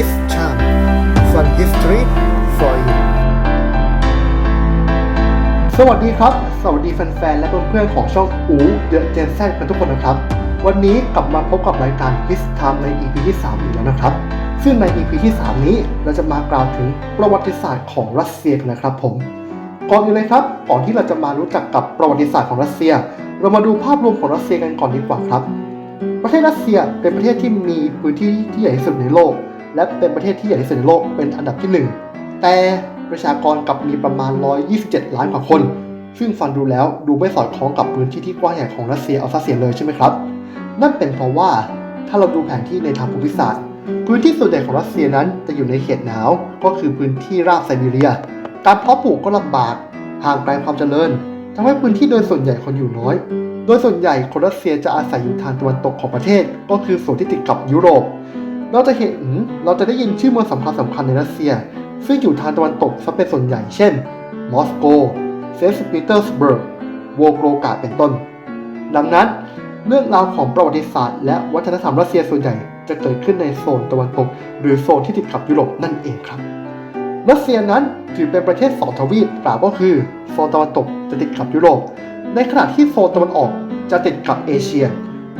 It's time Fun History for you สวัสดีครับ สวัสดีแฟนๆ และเพื่อนๆ ของช่องอูเดอะเจนแซกันทุกคนนะครับ วันนี้กลับมาพบกับรายการ His Time ใน EP ที่ 3 อีกแล้วนะครับ ซึ่งใน EP ที่ 3 นี้เราจะมากล่าวถึงประวัติศาสตร์ของรัสเซียกันนะครับผม ก่อนอื่นเลยครับ ก่อนที่เราจะมารู้จักกับประวัติศาสตร์ของรัสเซีย เรามาดูภาพรวมของรัสเซียกันก่อนดีกว่าครับประเทศรัสเซียเป็นประเทศที่มีพื้นที่ที่ใหญ่ที่สุดในโลก และเป็นประเทศที่ใหญ่ที่สุดในโลกเป็นอันดับที่หนึ่งแต่ประชากรกลับมีประมาณ 127 ล้านกว่าคน ซึ่งฟังดูแล้วดูไม่สอดคล้องกับพื้นที่ที่กว้างใหญ่ของรัสเซียเอาซะเสียเลยใช่ไหมครับ นั่นเป็นเพราะว่าถ้าเราดูแผนที่ในทางภูมิศาสตร์ พื้นที่ส่วนใหญ่ของรัสเซียนั้นจะอยู่ในเขตหนาว ก็คือพื้นที่ราบไซบีเรีย การเพาะปลูกก็ลำบากห่างไกลความเจริญทำให้พื้นที่โดยส่วนใหญ่คนอยู่น้อย โดยส่วนใหญ่คนรัสเซียจะอาศัยอยู่ทางตะวันตกของประเทศ ก็คือส่วนที่ติดกับยุโรป เราจะเห็นเราจะได้ยินชื่อเมืองสำคัญสำคัญในรัสเซีย ซึ่งอยู่ทางตะวันตกซะเป็นส่วนใหญ่ เช่น มอสโก เซนต์ปีเตอร์สเบิร์ก โวโกรกาเป็นต้น ดังนั้นเรื่องราวของประวัติศาสตร์ และวัฒนธรรมรัสเซียส่วนใหญ่จะเกิดขึ้นในโซนตะวันตก หรือโซนที่ติดกับยุโรปนั่นเองครับ รัสเซียนั้นถือเป็นประเทศสองทวีปกล่าวก็คือโซนตะวันตกจะติดกับยุโรป ในขณะที่โซนตะวันออกจะติดกับเอเชีย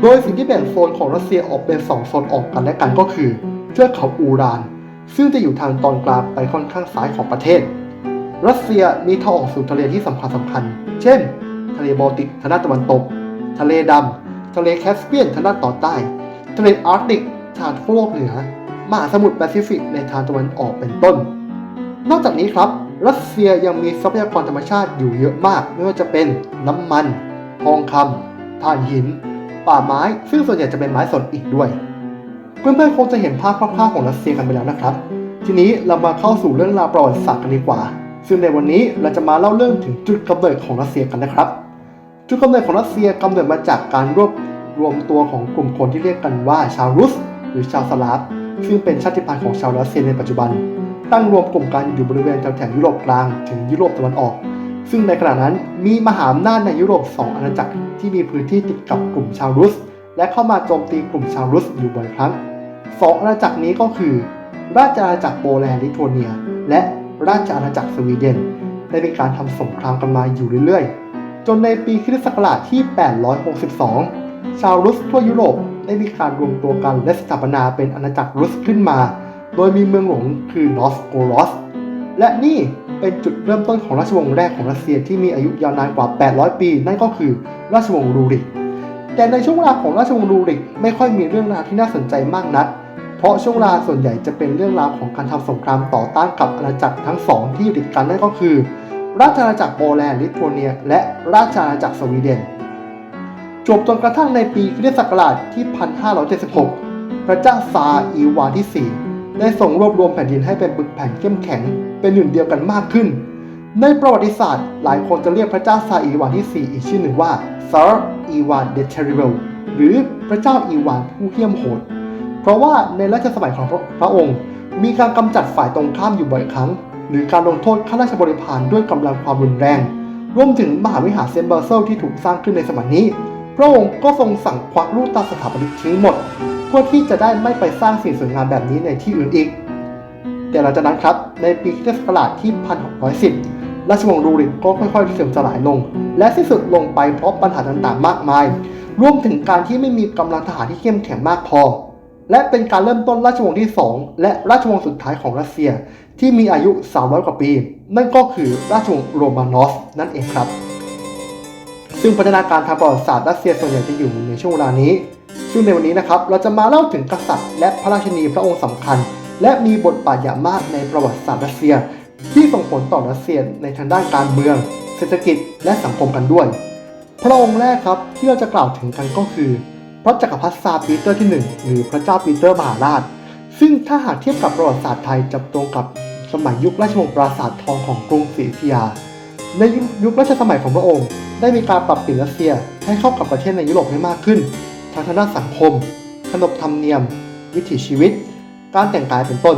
โดยสิ่งที่แบ่งโซนของรัสเซียออกเป็น 2 โซนออกกันและกันก็คือ เทือกเขาอูราน ซึ่งจะอยู่ทางตอนกลางไปค่อนข้างซ้ายของประเทศ รัสเซียมีทางออกสู่ทะเลที่สำคัญสำคัญ เช่น ทะเลบอลติกทางด้านตะวันตก ทะเลดำ ทะเลแคสเปียนทางด้านตอนใต้ ทะเลอาร์กติกทางโลกเหนือ มหาสมุทรแปซิฟิกในทางตะวันออกเป็นต้น นอกจากนี้ครับ รัสเซียยังมีทรัพยากรธรรมชาติอยู่เยอะมาก ไม่ว่าจะเป็นน้ำมัน ทองคำถ่านหิน ป่าไม้ ซึ่งส่วนใหญ่จะเป็นไม้สดอีกด้วย เพื่อนๆคงจะเห็นภาพคร่าวๆของรัสเซียกันไปแล้วนะครับ ทีนี้เรามาเข้าสู่เรื่องราวประวัติศาสตร์กันดีกว่า ซึ่งในวันนี้เราจะมาเล่าเรื่องถึงจุดกำเนิดของรัสเซียกันนะครับ จุดกำเนิดของรัสเซียกำเนิดมาจากการรวบรวมตัวของกลุ่มคนที่เรียกกันว่าชาวรุส หรือชาวสลาฟซึ่งเป็นชาติพันธุ์ของชาวรัสเซียในปัจจุบัน ตั้งรวมกลุ่มกันอยู่บริเวณแถวๆยุโรปกลางถึงยุโรปตะวันออก ซึ่งในขณะนั้นมีมหาอำนาจในยุโรปสองอาณาจักรที่มีพื้นที่ติดกับกลุ่มชาวรุส และเข้ามาโจมตีกลุ่มชาวรุสอยู่บ่อยครั้งสองอาณาจักรนี้ก็คือ ราชอาณาจักรโปแลนด์ลิทัวเนีย และราชอาณาจักรสวีเดน ได้มีการทำสงครามกันมาอยู่เรื่อยๆ จนในปีคริสตศักราชที่ 862 ชาวรุสทั่วยุโรปได้มีการรวมตัวกันและสถาปนาเป็นอาณาจักรรุสขึ้นมา โดยมีเมืองหลวงคือนอสโกรอส และนี่เป็นจุดเริ่มต้นของราชวงศ์แรกของรัสเซียที่มีอายุยาวนานกว่า 800 ปี นั่นก็คือราชวงศ์รูริก แต่ในช่วงเวลาของราชวงศ์รูริกไม่ค่อยมีเรื่องราวที่น่าสนใจมากนัก เพราะช่วงเวลาส่วนใหญ่จะเป็นเรื่องราวของการทำสงครามต่อต้านกับอาณาจักรทั้งสองที่อยู่ติดกันนั่นก็คือ ราชอาณาจักรโปแลนด์ลิทัวเนีย และราชอาณาจักรสวีเดน จบจนกระทั่งในปีคริสตศักราชที่ 1576 พระเจ้าซาอีวานที่ 4 ได้ส่งรวบรวมแผ่นดินให้เป็นปึกแผ่นเข้มแข็ง เป็นหนึ่งเดียวกันมากขึ้น ในประวัติศาสตร์ หลายคนจะเรียกพระเจ้าซาอีวานที่ 4 อีกชื่อหนึ่งว่าซาร์อีวานเดเทริเวลหรือพระเจ้าอีวานผู้เหี้ยมโหด เพราะว่าในรัชสมัยของพระพระองค์ มีการกำจัดฝ่ายตรงข้ามอยู่บ่อยครั้ง หรือการลงโทษข้าราชบริพารด้วยกำลังความรุนแรง รวมถึงมหาวิหารเซนเบอร์เซลที่ถูกสร้างขึ้นในสมัยนี้ พระองค์ก็ทรงสั่งควักลูกตาสถาปนิกทิ้งหมด เพื่อที่จะได้ไม่ไปสร้างสิ่งสวยงามแบบนี้ในที่อื่นอีก แต่หลังจากนั้นครับ ในปีคริสตศักราชที่ 1610 ราชวงศ์รูริกก็ค่อยๆเสื่อมสลายลง และสิ้นสุดลงไปเพราะปัญหาต่างๆ มากมาย รวมถึงการที่ไม่มีกำลังทหารที่เข้มแข็งมากพอ และเป็นการเริ่มต้นราชวงศ์ที่ 2 และราชวงศ์สุดท้ายของรัสเซียที่มีอายุ 300 กว่าปี นั่นก็คือราชวงศ์โรมานอฟนั่นเองครับ ซึ่งพัฒนาการทางประวัติศาสตร์รัสเซียส่วนใหญ่จะอยู่ในช่วงเวลานี้ ซึ่งในวันนี้นะครับเราจะมาเล่าถึงกษัตริย์ และพระราชินีพระองค์สำคัญ และมีบทบาทอย่างมากในประวัติศาสตร์รัสเซีย ที่ส่งผลต่อรัสเซียในทางด้านการเมือง เศรษฐกิจและสังคมกันด้วย พระองค์แรกครับที่เราจะกล่าวถึงกันก็คือ พระจักรพรรดิซาปีเตอร์ที่ 1 หรือพระเจ้าปีเตอร์มหาราช ซึ่งถ้าหากเทียบกับประวัติศาสตร์ไทยจะตรงกับสมัยยุคราชวงศ์ปราสาททองของกรุงศรีอยุธยา ในยุครัชสมัยของพระองค์ ได้มีการปรับเปลี่ยนรัสเซียให้เข้ากับประเทศในยุโรปให้มากขึ้น ทางด้านสังคม ขนบธรรมเนียม วิถีชีวิต การแต่งกายเป็นต้น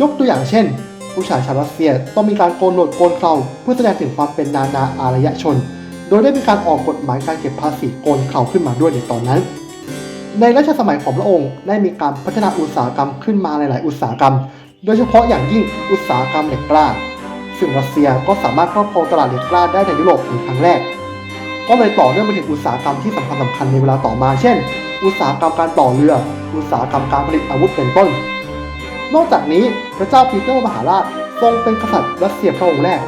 ยกตัวอย่างเช่น ผู้ชายชาวรัสเซียต้องมีการโกนหนวดโกนเคราเพื่อแสดงถึงความเป็นนานาอารยชน โดยได้มีการออกกฎหมายการเก็บภาษีโกนเคราขึ้นมาด้วยในตอนนั้น ในรัชสมัยของพระองค์ได้มีการพัฒนาอุตสาหกรรมขึ้นมาหลาย ๆ อุตสาหกรรม โดยเฉพาะอย่างยิ่งอุตสาหกรรมเหล็กกล้าซึ่งรัสเซียก็สามารถครอบครองตลาดเหล็กกล้าได้ในยุโรปเป็นครั้งแรก ก็เลยต่อเนื่องไปถึงอุตสาหกรรมที่สำคัญสำคัญในเวลาต่อมา เช่น อุตสาหกรรมการต่อเรือ อุตสาหกรรมการผลิตอาวุธเป็นต้น นอกจากนี้พระเจ้าปีเตอร์มหาราชทรงเป็นกษัตริย์รัสเซียพระองค์แรก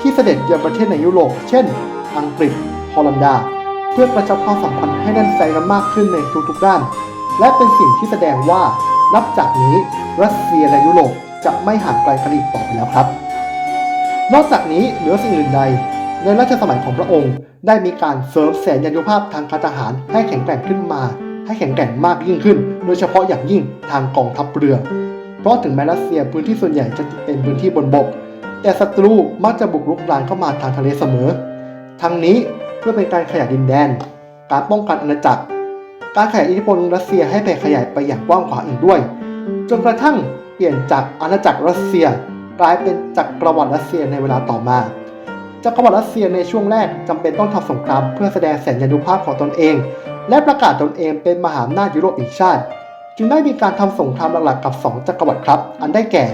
ที่เสด็จเยือนประเทศในยุโรป เช่น อังกฤษ ฮอลันดา เพื่อกระชับความสัมพันธ์ให้แน่นแฟนกันมากขึ้นในทุกๆด้าน และเป็นสิ่งที่แสดงว่านับจากนี้รัสเซียและยุโรปจะไม่ห่างไกลกันอีกต่อไปแล้วครับ นอกจากนี้เหนือสิ่งอื่นใด ในรัชสมัยของพระองค์ ได้มีการเสริมแสนยานุภาพทางการทหารให้แข็งแกร่งขึ้นมา ให้แข็งแกร่งมากยิ่งขึ้น โดยเฉพาะอย่างยิ่งทางกองทัพเรือ ราะถึงแม้รัสเซียพื้นที่ส่วนใหญ่จะเป็นพื้นที่บนบก แต่ศัตรูมักจะบุกรุกรานเข้ามาทางทะเลเสมอ ทั้งนี้เพื่อเป็นการขยายดินแดน การป้องกันอาณาจักร การขยายอิทธิพลรัสเซียให้แผ่ขยายไปอย่างกว้างขวางอีกด้วย จนกระทั่งเปลี่ยนจากอาณาจักรรัสเซีย กลายเป็นจักรวรรดิรัสเซียในเวลาต่อมาจักรวรรดิรัสเซียในช่วงแรกจำเป็นต้องทำสงครามเพื่อแสดงแสนยานุภาพของตนเอง และประกาศตนเองเป็นมหาอำนาจยุโรปอีกชาติ จึงได้มีการทำสงครามหลักๆกับ 2 จักรวรรดิครับ อันได้แก่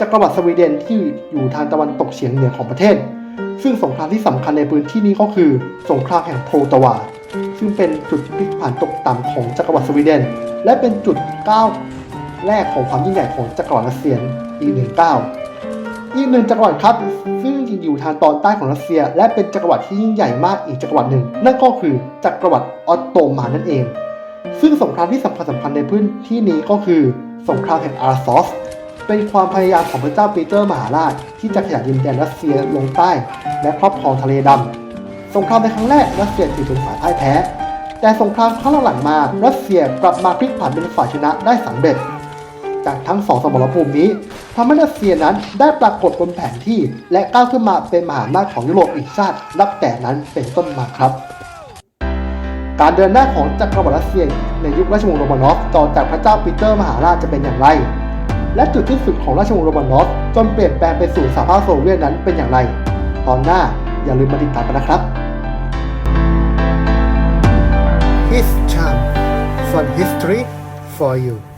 จักรวรรดิสวีเดนที่อยู่ทางตะวันตกเฉียงเหนือของประเทศ ซึ่งสงครามที่สำคัญในพื้นที่นี้ก็คือ สงครามแห่งโพลตวา ซึ่งเป็นจุดพลิกผันตกต่ำของจักรวรรดิสวีเดน และเป็นจุดก้าวแรกของความยิ่งใหญ่ของจักรวรรดิรัสเซียอีกหนึ่งก้าวอีกหนึ่งจักรวรรดิครับ ซึ่งอยู่ทางตอนใต้ของรัสเซีย และเป็นจักรวรรดิที่ยิ่งใหญ่มากอีกจักรวรรดิหนึ่ง นั่นก็คือจักรวรรดิออตโตมันนั่นเอง ซึ่งสงครามที่สำคัญสำคัญในพื้นที่นี้ก็คือสงครามแห่งอาร์ซอส เป็นความพยายามของพระเจ้าปีเตอร์มหาราช ที่จะขยายดินแดนรัสเซียลงใต้ และครอบครองทะเลดำ สงครามในครั้งแรกรัสเซียถือเป็นฝ่ายพ่ายแพ้ แต่สงครามครั้งหลังมารัสเซียกลับมาพลิกผันเป็นฝ่ายชนะได้สำเร็จ จากทั้งสองสมรภูมินี้ทำให้รัสเซียนั้นได้ปรากฏบนแผนที่ และก้าวขึ้นมาเป็นมหาอำนาจของยุโรปอีกชาตินับแต่นั้นเป็นต้นมาครับ การเดินหน้าของจักรวรรดิรัสเซียในยุคราชวงศ์โรมานอฟต่อจากพระเจ้าปีเตอร์มหาราชจะเป็นอย่างไร และจุดที่สุดของราชวงศ์โรมานอฟจนเปลี่ยนแปลงไปสู่สหภาพโซเวียตนั้นเป็นอย่างไร ตอนหน้าอย่าลืมมาติดตามกันนะครับ His Charm from History for you